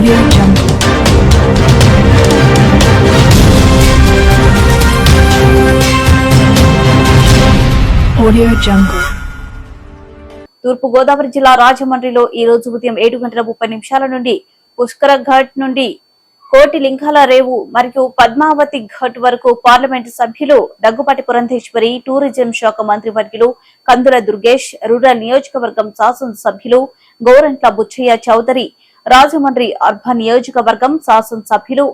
Audio Jungle. Audio Jungle. తూర్పు గోదావరి జిల్లా రాజమండ్రిలో ఈ రోజు ఉదయం ఏడు గంటల ముప్పై నిమిషాల నుండి పుష్కర ఘాట్ నుండి కోటి లింగాల రేవు మరియు పద్మావతి ఘాట్ వరకు పార్లమెంటు సభ్యులు దగ్గుపాటి పురంధేశ్వరి టూరిజం శాఖ మంత్రి వర్గులు కందుల దుర్గేష్ రూరల్ నియోజకవర్గం శాసన సభ్యులు గోరంట్ల బుచ్చయ్య చౌదరి రాజమండ్రి అర్బన్ నియోజకవర్గం శాసన సభ్యులు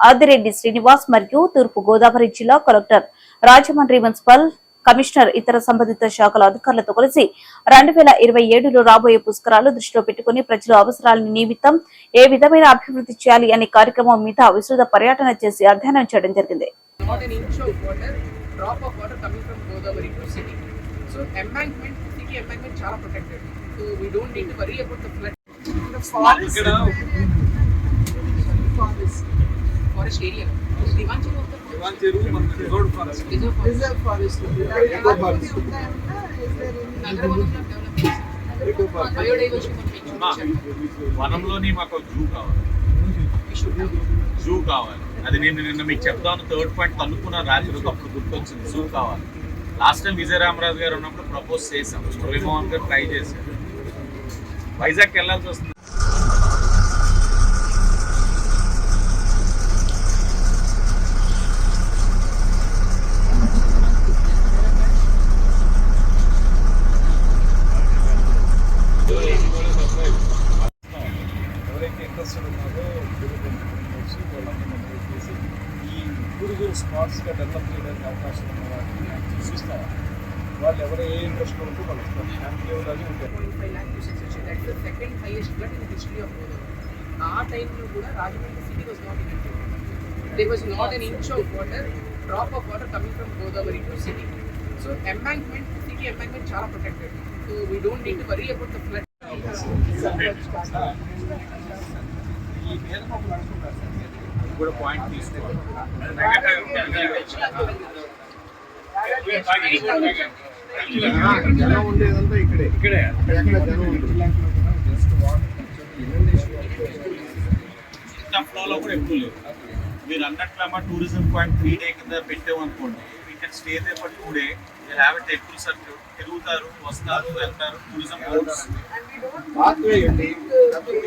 ఆదిరెడ్డి శ్రీనివాస్ మరియు తూర్పు గోదావరి జిల్లా కలెక్టర్ రాజమండ్రి మున్సిపల్ కమిషనర్ ఇతర సంబంధిత శాఖల అధికారులతో కలిసి రెండు వేల ఇరవై ఏడులో రాబోయే పుష్కరాలు దృష్టిలో పెట్టుకుని ప్రజల అవసరాల నిమిత్తం ఏ విధమైన అభివృద్ధి చేయాలి అనే కార్యక్రమం మీద విస్తృత పర్యటన చేసి అధ్యయనం చేయడం జరిగింది. So embankment, city embankment protected. So we don't need to worry about the flood. The forest, forest, forest area. చెరువు of the forest. Reserve forest Reserve forest. forest. వనంలోని మాకు జూ కావాలి. జూ కావాలి. అది నేను నిన్న మీకు చెప్తాను. థర్డ్ పాయింట్ కనుక్కున్న రాత్రికి అప్పుడు గుర్తొచ్చింది. జూ కావాలి. లాస్ట్ టైం విజయ రామరాజు గారు ఉన్నప్పుడు ప్రపోజ్ చేశాం. మురళీమోహన్ గారు ట్రై చేశారు వైజాగ్ వెళ్ళాల్సి వస్తుంది. ఇంట్రెస్టెడ్ ఉన్నారో వచ్చి వాళ్ళందరూ చేసి ఈ టూరిజం స్పాట్స్గా డెవలప్ చేయడానికి అవకాశం ఉన్న వాటిని చూపిస్తాం వాళ్ళు ఎవరు ఏ ఇంట్రెస్ట్ ఉంటే వాళ్ళు లెవెల్ అది ఉంటాయి 1.5 lakh usage వచ్చేది. That's the second highest flood in the history of Godavari. ఆ టైంలో కూడా Rajahmundry city was not infected there was not an inch of water, drop of water coming from Godavari to city. So embankment, city embankment చాలా protected. So కూడా point తీసుకోవాలి. జనం ఉండేదంతా ఇక్కడే. ఇక్కడే ఎక్కడ జనం ఉండదు జస్ట్ వాటర్ ఇంత ఫ్లోలో కూడా ఎక్కువ లేదు మీరు అన్నట్లు అమ్మ టూరిజం పాయింట్ త్రీ డే కింద పెట్టామనుకోండి we can stay there for two day will have a temple circuit తిరుగుతారు వస్తారు వెళ్తారు టూరిజం బోర్డ్స్